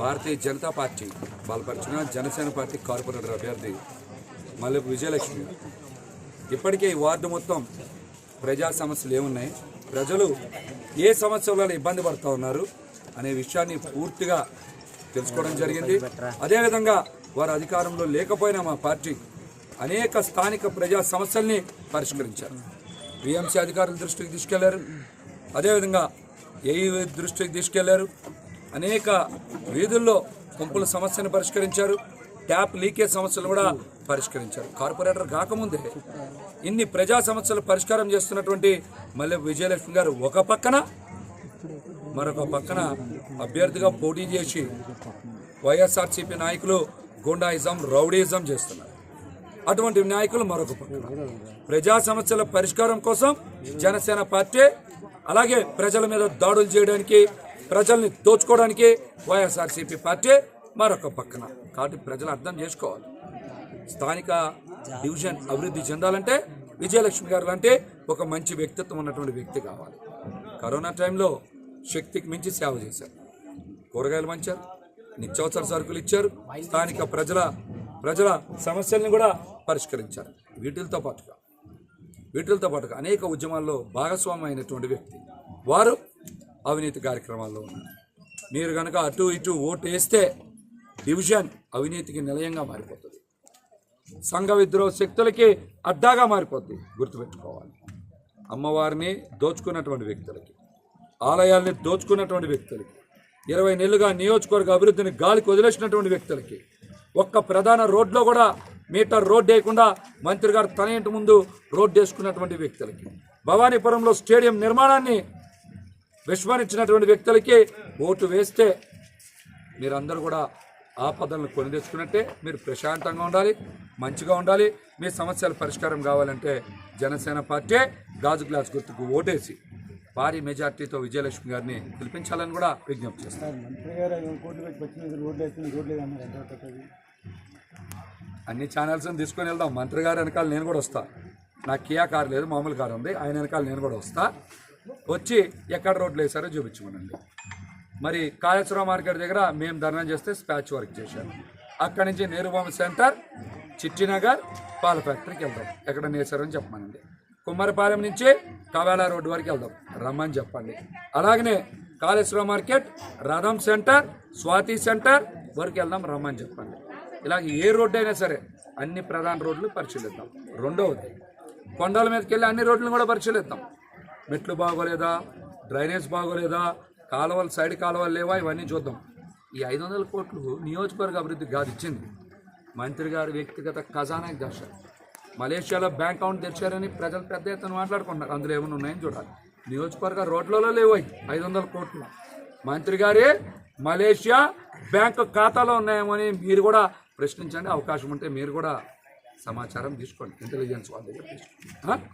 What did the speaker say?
Bharatiya Janata party బలపరిచిన Janasena party corporator అభ్యర్థి మల్లెపు విజయలక్ష్మి ఇప్పటికే ఈ వార్డు మొత్తం ప్రజా సమస్యలు ఏమున్నాయి? ప్రజలు ఏ సమస్యల ఇబ్బంది పడుతూ ఉన్నారు అనే విషయాన్ని పూర్తిగా తెలుసుకోవడం జరిగింది. అదేవిధంగా వారు అధికారంలో లేకపోయినా మా పార్టీ అనేక స్థానిక ప్రజా సమస్యల్ని పరిష్కరించారు. విఎంసీ అధికారుల దృష్టికి తీసుకెళ్ళారు. అదేవిధంగా ఏఈ దృష్టికి తీసుకెళ్ళారు. అనేక వీధుల్లో పంపుల సమస్యను పరిష్కరించారు. ట్యాప్ లీకేజ్ సమస్యలు కూడా పరిష్కరించారు. కార్పొరేటర్ కాకముందే ఇన్ని ప్రజా సమస్యలు పరిష్కారం చేస్తున్నటువంటి మల్లె విజయలక్ష్మి గారు ఒక పక్కన మరొక పక్కన అభ్యర్థిగా పోటీ చేసి వైఎస్ఆర్సీపీ నాయకులు గుండాయిజం రౌడీజం చేస్తున్నారు. అటువంటి నాయకులు మరొక పక్కన. ప్రజా సమస్యల పరిష్కారం కోసం జనసేన పార్టీ అలాగే ప్రజల మీద దాడులు చేయడానికి ప్రజల్ని దోచుకోవడానికి వైఎస్ఆర్సీపీ పార్టీ మరొక పక్కన. కాబట్టి ప్రజలు అర్థం చేసుకోవాలి. స్థానిక డివిజన్ అభివృద్ధి చెందాలంటే విజయలక్ష్మి గారు లాంటి ఒక మంచి వ్యక్తిత్వం ఉన్నటువంటి వ్యక్తి కావాలి. కరోనా టైంలో శక్తికి మించి సేవ చేశారు. కూరగాయలు పంచారు నిత్యావసర సరుకులు ఇచ్చారు స్థానిక ప్రజల ప్రజల సమస్యల్ని కూడా పరిష్కరించారు. వీటితో పాటుగా వీటితో పాటుగా అనేక ఉద్యమాల్లో భాగస్వామ్యమైనటువంటి అయినటువంటి వ్యక్తి. వారు అవినీతి కార్యక్రమాల్లో ఉన్నారు మీరు కనుక అటు ఇటు ఓటు వేస్తే డివిజన్ అవినీతికి నిలయంగా మారిపోతుంది. సంఘ విద్రోహ శక్తులకి అడ్డాగా మారిపోతుంది గుర్తుపెట్టుకోవాలి. అమ్మవారిని దోచుకున్నటువంటి వ్యక్తులకి ఆలయాల్ని దోచుకున్నటువంటి వ్యక్తులకి ఇరవై నెలలుగా నియోజకవర్గ అభివృద్ధిని గాలికి వదిలేసినటువంటి వ్యక్తులకి ఒక్క ప్రధాన రోడ్లో కూడా మీటర్ రోడ్ వేయకుండా మంత్రి గారు తన ఇంటి ముందు రోడ్ వేసుకున్నటువంటి వ్యక్తులకి భవానీపురంలో స్టేడియం నిర్మాణాన్ని విస్మరించినటువంటి వ్యక్తులకి ఓటు వేస్తే మీరందరూ కూడా ఆపదలను కొని తెచ్చుకున్నట్టే మీరు ప్రశాంతంగా ఉండాలి మంచిగా ఉండాలి. మీ సమస్యల పరిష్కారం కావాలంటే జనసేన పార్టీ గాజు గ్లాస్ గుర్తుకు ఓటేసి భారీ మెజార్టీతో విజయలక్ష్మి గారిని గెలిపించాలని కూడా విజ్ఞప్తి చేస్తాను అన్ని ఛానల్స్ తీసుకొని వెళ్దాం. మంత్రి గారి వెనకాల నేను కూడా వస్తా. నాకు కియా కార్ లేదు మామూలు కారు ఉంది. ఆయన వెనకాల నేను కూడా వస్తా. వచ్చి ఎక్కడ రోడ్లు వేసారో చూపించమనండి. మరి కాళేశ్వరం మార్కెట్ దగ్గర మేము ధర్నా చేస్తే స్పాచ్ వర్క్ చేశాను అక్కడి నుంచి నేరుబొమ్మ సెంటర్ చిట్టినగర్ పాల ఫ్యాక్టరీకి వెళ్దాం. ఎక్కడ నేసారని చెప్పమనండి. కుమ్మరపాలెం నుంచి కవేళ రోడ్డు వరకు వెళ్దాం. రమ్మని చెప్పండి. అలాగనే కాళేశ్వరం మార్కెట్ రథం సెంటర్ స్వాతి సెంటర్ వరకు వెళ్దాం రమ్మని చెప్పండి. ఇలాగ ఏ రోడ్డు అయినా సరే అన్ని ప్రధాన రోడ్లు పరిశీలిద్దాం. రెండవది కొండల మీదకి వెళ్ళి అన్ని రోడ్లను కూడా పరిశీలిద్దాం. మెట్లు బాగోలేదా? డ్రైనేజ్ బాగోలేదా? కాలువలు సైడ్ కాలువలు లేవా? ఇవన్నీ చూద్దాం. ఈ ఐదు వందల కోట్లు నియోజకవర్గ అభివృద్ధి కాదు ఇచ్చింది. మంత్రి గారు వ్యక్తిగత ఖజానాకి దాచారు మలేషియాలో బ్యాంక్ అకౌంట్ తెచ్చారని ప్రజలు పెద్ద ఎత్తున మాట్లాడుకుంటున్నారు. అందులో ఏమైనా ఉన్నాయని చూడాలి. నియోజకవర్గ రోడ్లలో లేవు ఐదు వందల కోట్లు. మంత్రి గారే మలేషియా బ్యాంకు ఖాతాలో ఉన్నాయేమని మీరు కూడా ప్రశ్నించండి. అవకాశం ఉంటే మీరు కూడా సమాచారం తీసుకోండి. ఇంటెలిజెన్స్ వాళ్ళ దగ్గర తీసుకోండి